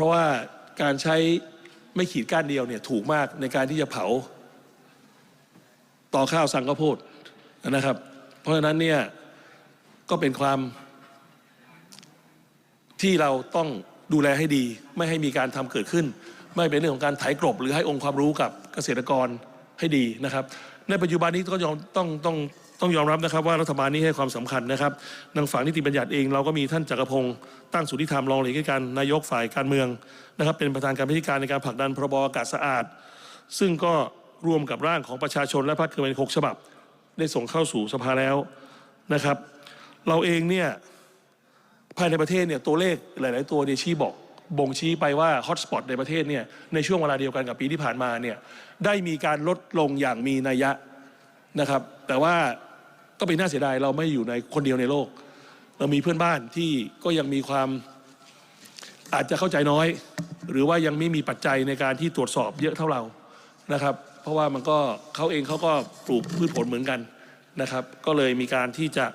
เพราะว่าการใช้ไม่ขีดก้านเดียวเนี่ยถูกมากในการที่จะเผาต่อข้าวสังข้าวโพดนะครับ เพราะฉะนั้นเนี่ยก็เป็นความที่เราต้องดูแลให้ดี ไม่ให้มีการทำเกิดขึ้น ไม่เป็นเรื่องของการไถกลบหรือให้องค์ความรู้กับเกษตรกรให้ดีนะครับ ในปัจจุบันนี้ก็ยอมต้องต้อง ต้องยอมรับนะครับว่ารัฐบาลนี้ให้ความสำคัญนะครับทางฝั่งนิติบัญญัติเองเราก็มีท่านจักรพงศ์ตั้งสุทธิธรรมรองเลขาธิการนายกฝ่ายการเมืองนะครับ เป็นประธานการพิธีการในการผลักดันพรบอากาศสะอาด ซึ่งก็รวมกับร่างของประชาชนและพรรคเครือข่ายหกฉบับ ได้ส่งเข้าสู่สภาแล้วนะครับ เราเองเนี่ยภายในประเทศเนี่ยตัวเลขหลาย ๆ ตัวเนี่ยชี้บอกบ่งชี้ไปว่าฮอตสปอตในประเทศเนี่ยในช่วงเวลาเดียวกันกับปีที่ผ่านมาเนี่ยได้มีการลดลงอย่างมีนัยยะนะครับ แต่ว่า ก็เป็นน่าเสียดายเราไม่อยู่ในคนเดียวในโลก เรามีเพื่อนบ้านที่ก็ยังมีความอาจจะเข้าใจน้อย หรือว่ายังไม่มีปัจจัยในการที่ตรวจสอบเยอะเท่าเรานะครับ เพราะว่ามันก็เขาเองเขาก็ปลูกพืชผลเหมือนกันนะครับ ก็เลยมีการที่จะ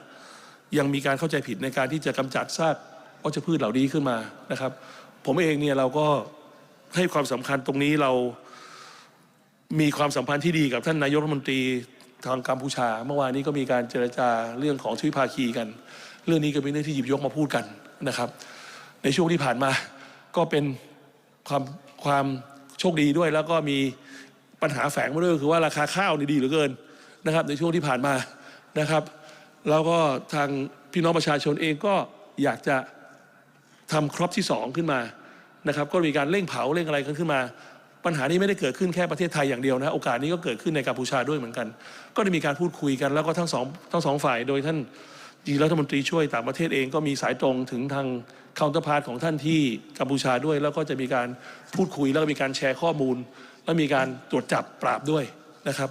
ยังมีการเข้าใจผิดในการที่จะกำจัดซากวัชพืชเหล่านี้ขึ้นมานะครับ ผมเองเนี่ยเราก็ให้ความสำคัญตรงนี้เรามีความสัมพันธ์ที่ดีกับท่านนายกรัฐมนตรี ทางกัมพูชา เมื่อวานนี้ก็มีการเจรจาเรื่องของทวิภาคีกัน เรื่องนี้ก็เป็นเรื่องที่หยิบยกมาพูดกันนะครับ ในช่วงที่ผ่านมาก็เป็นความความโชคดีด้วย แล้วก็มีปัญหาแฝงมาด้วยคือว่าราคาข้าวนี่ดีเหลือเกินนะครับ ในช่วงที่ผ่านมานะครับ แล้วก็ทางพี่น้องประชาชนเองก็อยากจะทำครอปที่สองขึ้นมานะครับ ก็มีการเร่งเผาเร่งอะไรกันขึ้นมา ปัญหานี้ไม่ได้เกิดขึ้นแค่ประเทศไทยอย่างเดียวนะโอกาสนี้ก็เกิดขึ้นในกัมพูชาด้วยเหมือนกัน ก็ได้มีการพูดคุยกันแล้วก็ทั้งสองทั้งสองฝ่ายโดยท่านดีรัฐมนตรีช่วยต่างประเทศเองก็มีสายตรงถึงทางคาวเตอร์พาร์ทของท่านที่กัมพูชาด้วย แล้วก็จะมีการพูดคุยแล้วก็มีการแชร์ข้อมูล และมีการตรวจจับปราบด้วยนะครับ